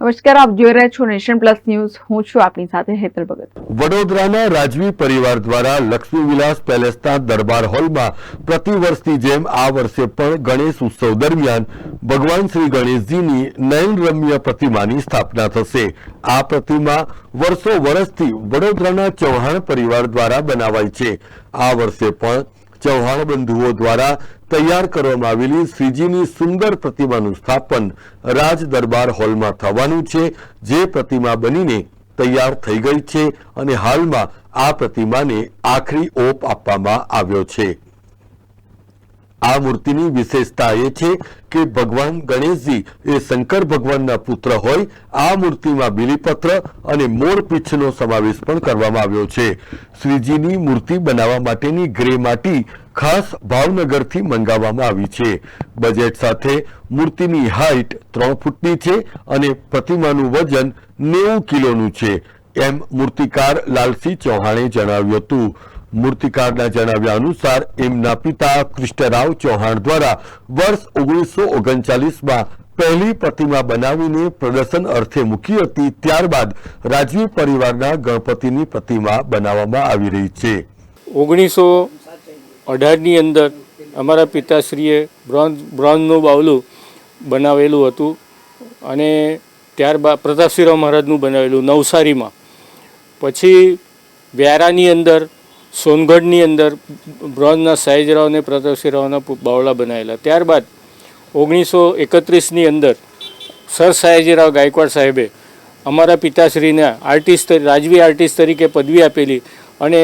નમસ્કાર, આપ જોઈ રહ્યા છો નેશન પ્લસ ન્યૂઝ. હું છું આપની સાથે હેતલ ભગત. વડોદરાના રાજવી પરિવાર દ્વારા લક્ષ્મી વિલાસ પેલેસના દરબાર હોલમાં પ્રતિવર્ષની જેમ આ વર્ષે પણ ગણેશ ઉત્સવ દરમિયાન ભગવાન શ્રી ગણેશજીની નયનરમ્ય પ્રતિમાની સ્થાપના થશે. આ પ્રતિમા વર્ષો વર્ષથી વડોદરાના ચૌહાણ પરિવાર દ્વારા બનાવાઈ છે. આ વર્ષે પણ ચૌહાણ બંધુઓ દ્વારા તૈયાર કરવામાં આવેલી શ્રીજીની સુંદર પ્રતિમાનું સ્થાપન રાજ દરબાર હોલમાં થવાનું છે. જે પ્રતિમા બનીને તૈયાર થઈ ગઈ છે અને હાલમાં આ પ્રતિમાને આખરી ઓપ આપવામાં આવ્યો છે. આ મૂર્તિની વિશેષતા એ છે કે ભગવાન ગણેશજી એ શંકર ભગવાનના પુત્ર હોય, આ મૂર્તિમાં બિલીપત્ર અને મોરપીંછનો સમાવેશ પણ કરવામાં આવ્યો છે. શ્રીજીની મૂર્તિ બનાવવા માટેની ગ્રે માટી ખાસ ભાવનગરથી મંગાવવામાં આવી છે. બજેટ સાથે મૂર્તિની હાઇટ ત્રણ ફૂટની છે અને પ્રતિમાનું વજન નેવું કિલોનું છે. એમ મૂર્તિકાર લાલસિંહ ચૌહાણે જણાવ્યું હતું. મૂર્તિકારના જણાવ્યા અનુસાર એમના પિતા કૃષ્ણરાવ ચૌહાણ દ્વારા વર્ષ ઓગણીસો ઓગણચાલીસમાં પહેલી પ્રતિમા બનાવીને પ્રદર્શન અર્થે મૂકી હતી, ત્યારબાદ રાજવી પરિવારના ગણપતિની પ્રતિમા બનાવવામાં આવી રહી છે. ઓગણીસો અઢારની અંદર અમારા પિતાશ્રીએ બ્રોન્ઝ, બ્રોન્ઝનું બાવલું બનાવેલું હતું અને ત્યારબાદ પ્રતાપસિંહરાવ મહારાજનું બનાવેલું નવસારીમાં. પછી વ્યારાની અંદર સોનગઢની અંદર બ્રોન્ઝના સાઈજરાવ અને પ્રતાપસિંહરાવના બાવળા બનાવેલા ત્યારબાદ ઓગણીસો એકત્રીસની અંદર સર સયાજીરાવ ગાયકવાડ સાહેબે અમારા પિતાશ્રીને આર્ટિસ્ટ રાજવી આર્ટિસ્ટ તરીકે પદવી આપેલી અને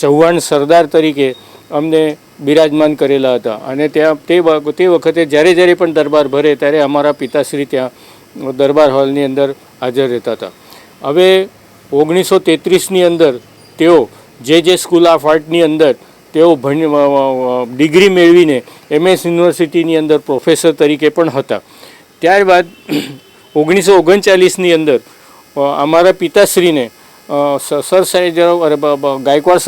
ચૌહાણ સરદાર તરીકે અમને બિરાજમાન કરેલા હતા. અને ત્યાં તે તે વખતે જ્યારે જ્યારે પણ દરબાર ભરે ત્યારે અમારા પિતાશ્રી ત્યાં દરબાર હોલની અંદર હાજર રહેતા હતા. હવે ઓગણીસો તેત્રીસની અંદર તેઓ જે જે સ્કૂલ ઓફ આર્ટની અંદર તેઓ ભણ ડિગ્રી મેળવીને એમએસ યુનિવર્સિટીની અંદર પ્રોફેસર તરીકે પણ હતા. ત્યારબાદ ઓગણીસો ઓગણચાલીસની અંદર અમારા પિતાશ્રીને સર સાહેબ ગાયકવાડ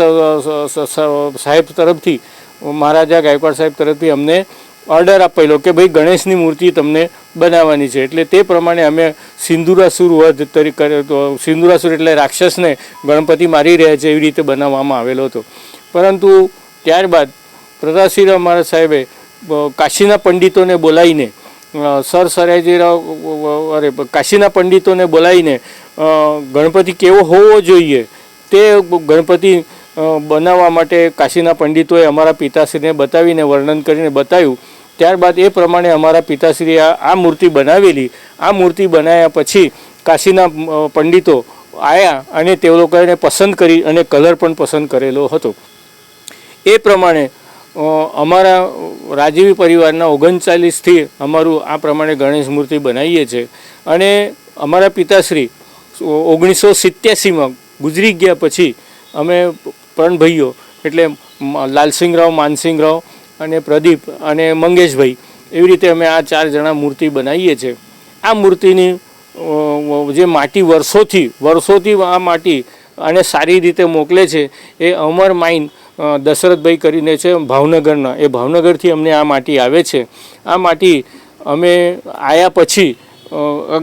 સાહેબ તરફથી મહારાજા ગાયકવાડ સાહેબ તરફથી અમને ઓર્ડર આપેલો કે ભાઈ ગણેશની મૂર્તિ તમને બનાવવાની છે. એટલે તે પ્રમાણે અમે સિંદુરાસુર વધ તરીકે સિંદુરાસુર એટલે રાક્ષસને ગણપતિ મારી રહ્યા છે એવી રીતે બનાવવામાં આવેલો હતો. પરંતુ ત્યારબાદ પ્રતાપસિંહ મહારાજ સાહેબે કાશીના પંડિતોને બોલાવીને સર સયાજીરાવ અરે, કાશીના પંડિતોને બોલાવીને ગણપતિ કેવો હોવો જોઈએ તે ગણપતિ બનાવવા માટે કાશીના પંડિતોએ અમારા પિતાશ્રીને બતાવીને વર્ણન કરીને બતાવ્યું. ત્યારબાદ એ પ્રમાણે અમારા પિતાશ્રીએ આ મૂર્તિ બનાવેલી. આ મૂર્તિ બનાવ્યા પછી કાશીના પંડિતો આવ્યા અને તે લોકોને પસંદ કરી અને કલર પણ પસંદ કરેલો હતો. એ પ્રમાણે અમારા રાજીવી પરિવારના ઓગણચાલીસથી અમારું આ પ્રમાણે ગણેશ મૂર્તિ બનાવીએ છીએ અને અમારા પિતાશ્રી ઓગણીસો સિત્યાસીમાં ગુજરી ગયા પછી અમે ત્રણ ભાઈઓ એટલે લાલસિંહરાવ, માનસિંહરાવ અને પ્રદીપ અને મંગેશભાઈ, એવી રીતે અમે આ ચાર જણા મૂર્તિ બનાવીએ છીએ. આ મૂર્તિની જે માટી વર્ષોથી વર્ષોથી આ માટી અને સારી રીતે મોકલે છે, એ અમર માઇન દશરથભાઈ કરીને છે ભાવનગરના. એ ભાવનગરથી અમને આ માટી આવે છે. આ માટી અમે આવ્યા પછી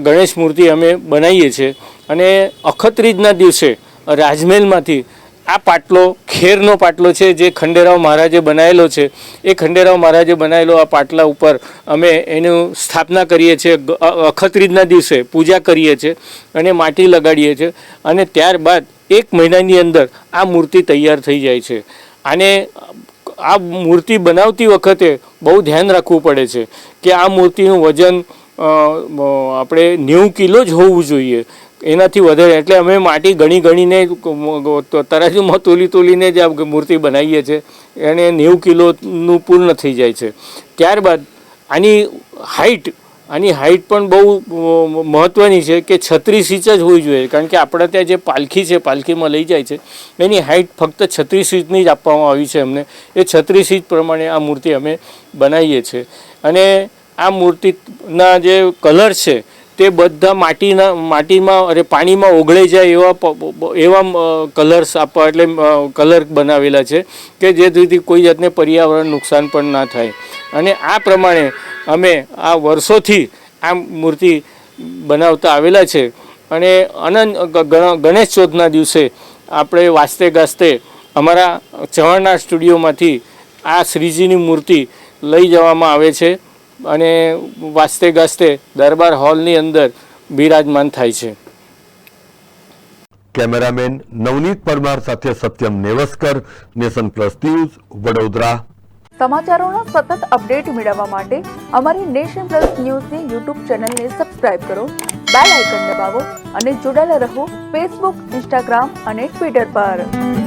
ગણેશ મૂર્તિ અમે બનાવીએ છીએ. અને અખત્રીજના દિવસે, રાજમહેલમાંથી આ પાટલો, ખેરનો પાટલો છે જે ખંડેરાવ મહારાજે બનાવેલો છે. એ ખંડેરાવ મહારાજે બનાવેલો આ પાટલા ઉપર અમે એનું સ્થાપના કરીએ છીએ. અખત્રીજના દિવસે પૂજા કરીએ છીએ અને માટી લગાડીએ છીએ અને ત્યારબાદ એક મહિનાની અંદર આ મૂર્તિ તૈયાર થઈ જાય છે. અને આ મૂર્તિ બનાવતી વખતે બહુ ધ્યાન રાખવું પડે છે કે આ મૂર્તિનું વજન આપણે નેવું કિલો જ હોવું જોઈએ. એનાથી વધારે. એટલે અમે માટી ગણી ગણીને તરાજુમાં તોલી તોલીને જ આ મૂર્તિ બનાવીએ છીએ. એને નેવું કિલોનું પૂર્ણ થઈ જાય છે. ત્યારબાદ આની હાઇટ આની હાઇટ પણ બહુ મહત્ત્વની છે કે છત્રીસ ઇંચ જ હોવી જોઈએ. કારણ કે આપણે ત્યાં જે પાલખી છે, પાલખીમાં લઈ જાય છે, એની હાઇટ ફક્ત છત્રીસ ઇંચની જ આપવામાં આવી છે અમને. એ છત્રીસ ઇંચ પ્રમાણે આ મૂર્તિ અમે બનાવીએ છીએ. અને આ મૂર્તિના જે કલર છે તે બધા માટીના, માટીમાં અરે પાણીમાં ઓગળી જાય એવા એવા કલર્સ આપવા એટલે કલર બનાવેલા છે કે જેથી કોઈ જાતને પર્યાવરણ નુકસાન પણ ના થાય. અને આ પ્રમાણે અમે આ વર્ષોથી આ મૂર્તિ બનાવતા આવેલા છે. અને અનંત ગણેશ ચોથના દિવસે આપણે વાસ્તે ગાસ્તે અમારા ચવાણના સ્ટુડિયોમાંથી આ શ્રીજીની મૂર્તિ લઈ જવામાં આવે છે. અને વાસ્તે ગાસ્તે દરબાર હોલની અંદર બિરાજમાન થાય છે. કેમેરામેન નવનીત પરમાર સાથે Satyam Nevaskar Nation Plus News Vadodara. સમાચારોના સતત અપડેટ મેળવવા માટે અમારી નેશન પ્લસ ન્યૂઝની યુટ્યુબ ચેનલને સબસ્ક્રાઇબ કરો બેલ આઇકન દબાવો અને જોડાયેલા રહો ફેસબુક ઇન્સ્ટાગ્રામ અને ટ્વિટર પર.